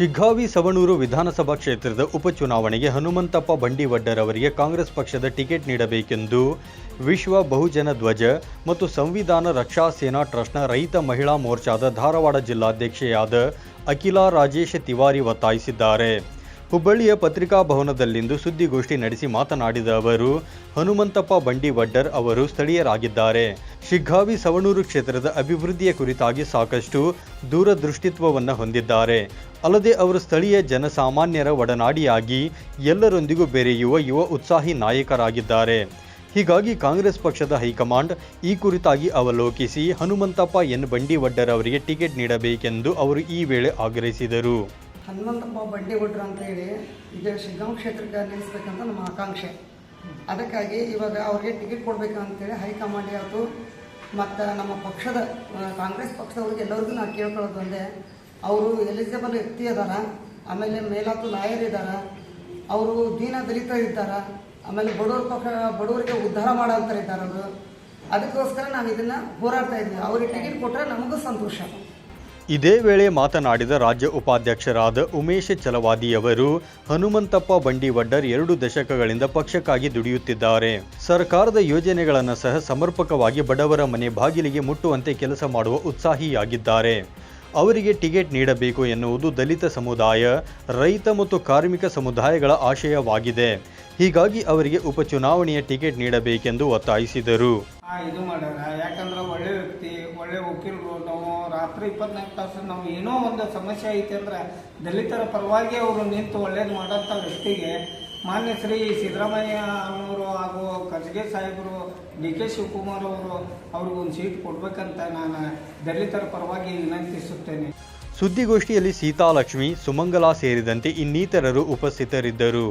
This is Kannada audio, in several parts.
ಶಿಗ್ಗಾವಿ ಸವಣೂರು ವಿಧಾನಸಭಾ ಕ್ಷೇತ್ರದ ಉಪಚುನಾವಣೆಗೆ ಹನುಮಂತಪ್ಪ ಬಂಡಿವಡ್ಡರ್ ಅವರಿಗೆ ಕಾಂಗ್ರೆಸ್ ಪಕ್ಷದ ಟಿಕೆಟ್ ನೀಡಬೇಕೆಂದು ವಿಶ್ವ ಬಹುಜನ ಧ್ವಜ ಮತ್ತು ಸಂವಿಧಾನ ರಕ್ಷಾ ಸೇನಾ ಟ್ರಸ್ಟ್ನ ರೈತ ಮಹಿಳಾ ಮೋರ್ಚಾದ ಧಾರವಾಡ ಜಿಲ್ಲಾಧ್ಯಕ್ಷೆಯಾದ ಅಖಿಲಾ ರಾಜೇಶ್ ತಿವಾರಿ ಒತ್ತಾಯಿಸಿದ್ದಾರೆ. ಹುಬ್ಬಳ್ಳಿಯ ಪತ್ರಿಕಾ ಭವನದಲ್ಲಿಂದು ಸುದ್ದಿಗೋಷ್ಠಿ ನಡೆಸಿ ಮಾತನಾಡಿದ ಅವರು ಹನುಮಂತಪ್ಪ ಬಂಡಿವಡ್ಡರ್ ಅವರು ಸ್ಥಳೀಯರಾಗಿದ್ದಾರೆ. ಶಿಗ್ಗಾವಿ ಸವಣೂರು ಕ್ಷೇತ್ರದ ಅಭಿವೃದ್ಧಿಯ ಕುರಿತಾಗಿ ಸಾಕಷ್ಟು ದೂರದೃಷ್ಟಿತ್ವವನ್ನು ಹೊಂದಿದ್ದಾರೆ. ಅಲ್ಲದೆ ಅವರು ಸ್ಥಳೀಯ ಜನಸಾಮಾನ್ಯರ ಒಡನಾಡಿಯಾಗಿ ಎಲ್ಲರೊಂದಿಗೂ ಬೆರೆಯುವ ಯುವ ಉತ್ಸಾಹಿ ನಾಯಕರಾಗಿದ್ದಾರೆ. ಹೀಗಾಗಿ ಕಾಂಗ್ರೆಸ್ ಪಕ್ಷದ ಹೈಕಮಾಂಡ್ ಈ ಕುರಿತಾಗಿ ಅವಲೋಕಿಸಿ ಹನುಮಂತಪ್ಪ ಎನ್ ಬಂಡಿವಡ್ಡರ್ ಅವರಿಗೆ ಟಿಕೆಟ್ ನೀಡಬೇಕೆಂದು ಅವರು ಈ ವೇಳೆ ಆಗ್ರಹಿಸಿದರು. ಹನುಮಂತಪ್ಪ ಬಂಡಿ ಭಟ್ರು ಅಂತ ಹೇಳಿ ಕ್ಷೇತ್ರಕ್ಕೆ ನಮ್ಮ ಆಕಾಂಕ್ಷೆ. ಅದಕ್ಕಾಗಿ ಇವಾಗ ಅವ್ರಿಗೆ ಟಿಕೆಟ್ ಕೊಡಬೇಕಂತೇಳಿ ಹೈಕಮಾಂಡ್ ಆಯಿತು ಮತ್ತು ನಮ್ಮ ಪಕ್ಷದ ಕಾಂಗ್ರೆಸ್ ಪಕ್ಷದವ್ರಿಗೆ ಎಲ್ಲರಿಗೂ ನಾವು ಕೇಳ್ಕೊಳ್ಳೋದು ಒಂದೇ, ಅವರು ಎಲಿಜಿಬಲ್ ವ್ಯಕ್ತಿ ಅದಾರ, ಆಮೇಲೆ ಮೇಲಾತು ಲಾಯರ್ ಇದ್ದಾರೆ ಅವರು ದೀನ ದಲಿತರ ಇದ್ದಾರೆ, ಆಮೇಲೆ ಬಡವ್ರ ಪಕ್ಷ, ಬಡವರಿಗೆ ಉದ್ಧಾರ ಮಾಡೋಂಥವ್ರು ಇದ್ದಾರೆ ಅವರು ಅದಕ್ಕೋಸ್ಕರ ನಾವು ಇದನ್ನು ಹೋರಾಡ್ತಾ ಇದ್ವಿ. ಅವ್ರಿಗೆ ಟಿಕೆಟ್ ಕೊಟ್ಟರೆ ನಮಗೂ ಸಂತೋಷ. ಇದೇ ವೇಳೆ ಮಾತನಾಡಿದ ರಾಜ್ಯ ಉಪಾಧ್ಯಕ್ಷರಾದ ಉಮೇಶ್ ಚಲವಾದಿಯವರು, ಹನುಮಂತಪ್ಪ ಬಂಡಿವಡ್ಡರ್ ಎರಡು ದಶಕಗಳಿಂದ ಪಕ್ಷಕ್ಕಾಗಿ ದುಡಿಯುತ್ತಿದ್ದಾರೆ. ಸರ್ಕಾರದ ಯೋಜನೆಗಳನ್ನು ಸಹ ಸಮರ್ಪಕವಾಗಿ ಬಡವರ ಮನೆ ಬಾಗಿಲಿಗೆ ಮುಟ್ಟುವಂತೆ ಕೆಲಸ ಮಾಡುವ ಉತ್ಸಾಹಿಯಾಗಿದ್ದಾರೆ. ಅವರಿಗೆ ಟಿಕೆಟ್ ನೀಡಬೇಕು ಎನ್ನುವುದು ದಲಿತ ಸಮುದಾಯ, ರೈತ ಮತ್ತು ಕಾರ್ಮಿಕ ಸಮುದಾಯಗಳ ಆಶಯವಾಗಿದೆ. ಹೀಗಾಗಿ ಅವರಿಗೆ ಉಪಚುನಾವಣೆಯ ಟಿಕೆಟ್ ನೀಡಬೇಕೆಂದು ಒತ್ತಾಯಿಸಿದರು. ಒಳ್ಳೆ ವ್ಯಕ್ತಿ ಒಳ್ಳೆ ವಕೀಲರು, ನಾವು ರಾತ್ರಿ ಇಪ್ಪತ್ನಾಲ್ಕು ತಾಸು ನಾವು ಏನೋ ಒಂದು ಸಮಸ್ಯೆ ಐತೆ ಅಂದ್ರೆ ದಲಿತರ ಪರವಾಗಿ ಅವರು ನಿಂತು ಒಳ್ಳೇದು ಮಾಡೋಂಥ ವ್ಯಕ್ತಿಗೆ ಮಾನ್ಯ ಶ್ರೀ ಸಿದ್ದರಾಮಯ್ಯ ಅನ್ನೋರು ಹಾಗೂ ಖರ್ಗೆ ಸಾಹೇಬರು, ಡಿ ಕೆ ಶಿವಕುಮಾರ್ ಅವರು ಅವ್ರಿಗೊಂದು ಸೀಟ್ ಕೊಡಬೇಕಂತ ನಾನು ದಲಿತರ ಪರವಾಗಿ ವಿನಂತಿಸುತ್ತೇನೆ. ಸುದ್ದಿಗೋಷ್ಠಿಯಲ್ಲಿ ಸೀತಾಲಕ್ಷ್ಮಿ, ಸುಮಂಗಲಾ ಸೇರಿದಂತೆ ಇನ್ನಿತರರು ಉಪಸ್ಥಿತರಿದ್ದರು.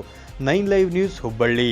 Nine live news Hubballi.